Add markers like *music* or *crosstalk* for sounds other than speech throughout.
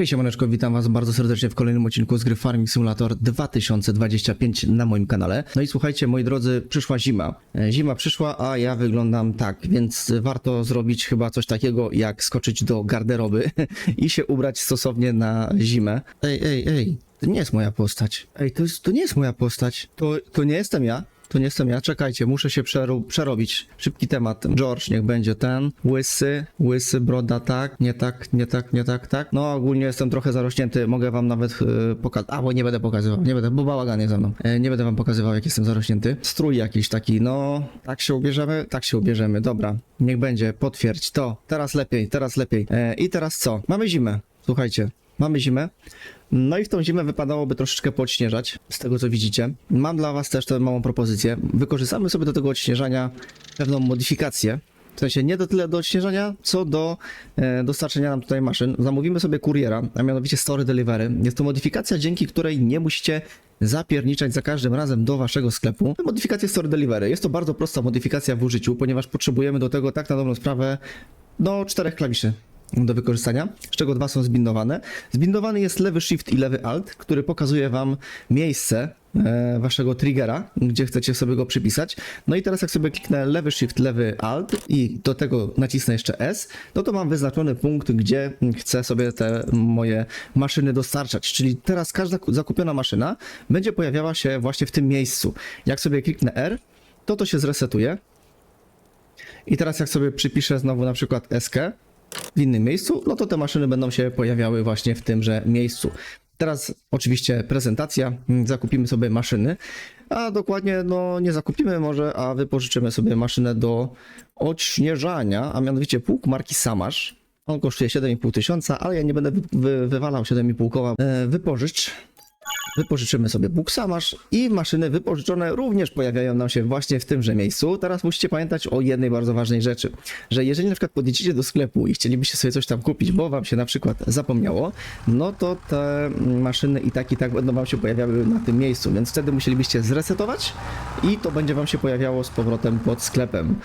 Hej siemaneczko, witam was bardzo serdecznie w kolejnym odcinku z gry Farming Simulator 2025 na moim kanale. No i słuchajcie, moi drodzy, przyszła zima. E, Zima przyszła, a ja wyglądam tak, więc warto zrobić chyba coś takiego, jak skoczyć do garderoby *laughs* i się ubrać stosownie na zimę. Ej, ej, ej, to nie jest moja postać. Ej, to, jest, to nie jest moja postać. To, to nie jestem ja. To nie jestem ja, czekajcie, muszę się przero- przerobić. Szybki temat. George, niech będzie ten. Łysy, łysy, broda, tak, nie tak, nie tak, nie tak, tak. No ogólnie jestem trochę zarośnięty, mogę wam nawet yy, pokazać. A, bo nie będę pokazywał, nie będę, bo bałagan jest ze mną. E, nie będę wam pokazywał, jak jestem zarośnięty. Strój jakiś taki, no, tak się ubierzemy, tak się ubierzemy, dobra. Niech będzie, potwierdź to. Teraz lepiej, teraz lepiej. E, I teraz co? Mamy zimę, słuchajcie. Mamy zimę. No i w tą zimę wypadałoby troszeczkę podśnieżać, z tego co widzicie. Mam dla was też tę małą propozycję. Wykorzystamy sobie do tego odśnieżania pewną modyfikację. W sensie nie do tyle do odśnieżania, co do e, dostarczenia nam tutaj maszyn. Zamówimy sobie kuriera, a mianowicie Story Delivery. Jest to modyfikacja, dzięki której nie musicie zapierniczać za każdym razem do waszego sklepu. Modyfikacja Story Delivery. Jest to bardzo prosta modyfikacja w użyciu, ponieważ potrzebujemy do tego tak na dobrą sprawę do czterech klawiszy do wykorzystania, z czego dwa są zbindowane. Zbindowany jest lewy shift i lewy alt, który pokazuje wam miejsce e, waszego triggera, gdzie chcecie sobie go przypisać. No i teraz jak sobie kliknę lewy shift, lewy alt i do tego nacisnę jeszcze S, no to mam wyznaczony punkt, gdzie chcę sobie te moje maszyny dostarczać. Czyli teraz każda ku- zakupiona maszyna będzie pojawiała się właśnie w tym miejscu. Jak sobie kliknę R, to to się zresetuje. I teraz jak sobie przypiszę znowu na przykład SK, w innym miejscu, no to te maszyny będą się pojawiały właśnie w tymże miejscu. Teraz oczywiście prezentacja, zakupimy sobie maszyny, a dokładnie no nie zakupimy może, a wypożyczymy sobie maszynę do odśnieżania, a mianowicie pług marki Samasz. On kosztuje 7,5 tysiąca, ale ja nie będę wy, wywalał 7,5 koła. E, wypożycz. Wypożyczymy sobie Bóg Samasz i maszyny wypożyczone również pojawiają nam się właśnie w tymże miejscu. Teraz musicie pamiętać o jednej bardzo ważnej rzeczy, że jeżeli na przykład podjedziecie do sklepu i chcielibyście sobie coś tam kupić, bo wam się na przykład zapomniało, no to te maszyny i tak i tak będą wam się pojawiały na tym miejscu, więc wtedy musielibyście zresetować i to będzie wam się pojawiało z powrotem pod sklepem.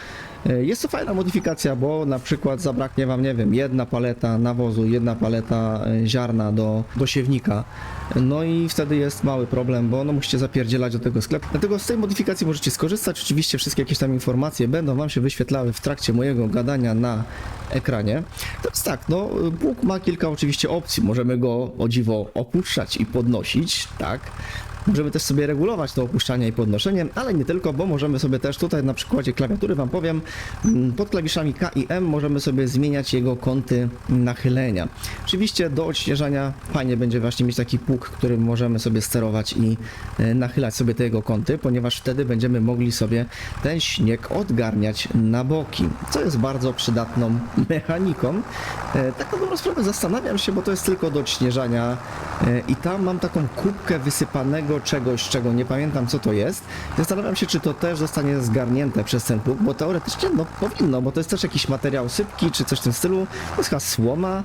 E, Jest to fajna modyfikacja, bo na przykład zabraknie wam, nie wiem, jedna paleta nawozu, jedna paleta e, ziarna do, do siewnika. No i wtedy jest mały problem, bo no musicie zapierdzielać do tego sklepu. Dlatego z tej modyfikacji możecie skorzystać. Oczywiście wszystkie jakieś tam informacje będą wam się wyświetlały w trakcie mojego gadania na ekranie. Teraz tak, no Bóg ma kilka oczywiście opcji. Możemy go o dziwo opuszczać i podnosić, tak. Możemy też sobie regulować to opuszczanie i podnoszenie, ale nie tylko, bo możemy sobie też tutaj na przykładzie klawiatury Wam powiem, mm, pod klawiszami K i M możemy sobie zmieniać jego kąty nachylenia. Oczywiście do odśnieżania fajnie będzie właśnie mieć taki pług, którym możemy sobie sterować i e, nachylać sobie te jego kąty, ponieważ wtedy będziemy mogli sobie ten śnieg odgarniać na boki, co jest bardzo przydatną *laughs* mechaniką. E, Tak na dobrą sprawę zastanawiam się, bo to jest tylko do odśnieżania e, i tam mam taką kubkę wysypanego czegoś, czego nie pamiętam co to jest. Zastanawiam się, czy to też zostanie zgarnięte przez ten pług, bo teoretycznie no powinno, bo to jest też jakiś materiał sypki, czy coś w tym stylu. To jest chyba słoma.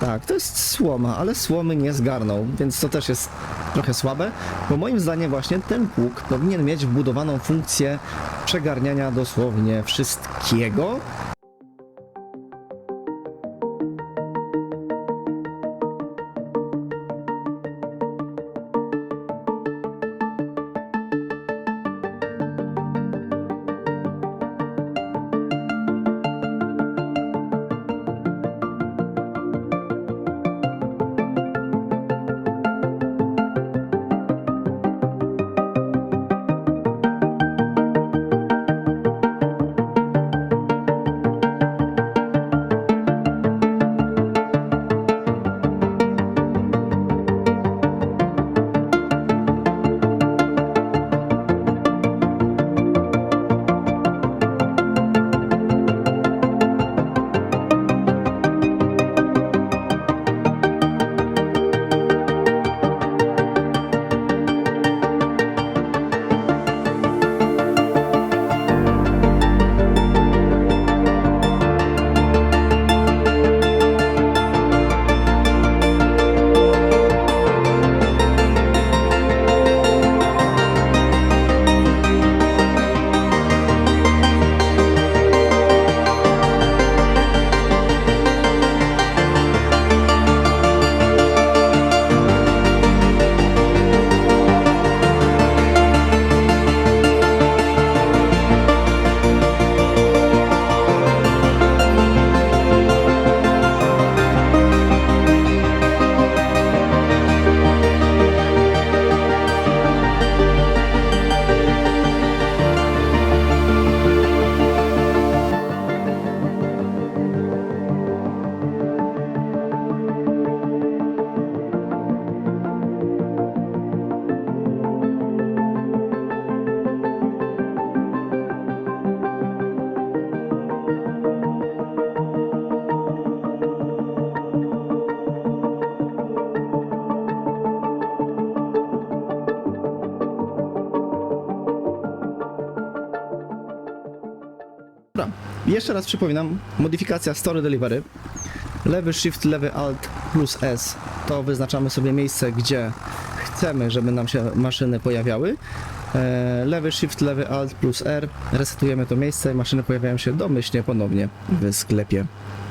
Tak, to jest słoma, ale słomy nie zgarnął, więc to też jest trochę słabe, bo moim zdaniem właśnie ten pług powinien mieć wbudowaną funkcję przegarniania dosłownie wszystkiego, Jeszcze raz przypominam, modyfikacja Story Delivery. Lewy Shift, lewy Alt plus S to wyznaczamy sobie miejsce, gdzie chcemy, żeby nam się maszyny pojawiały. E, Lewy Shift, lewy Alt plus R. Resetujemy to miejsce, maszyny pojawiają się domyślnie ponownie w sklepie.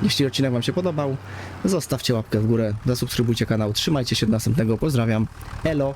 Jeśli odcinek Wam się podobał, zostawcie łapkę w górę, zasubskrybujcie kanał, trzymajcie się do następnego, pozdrawiam, elo!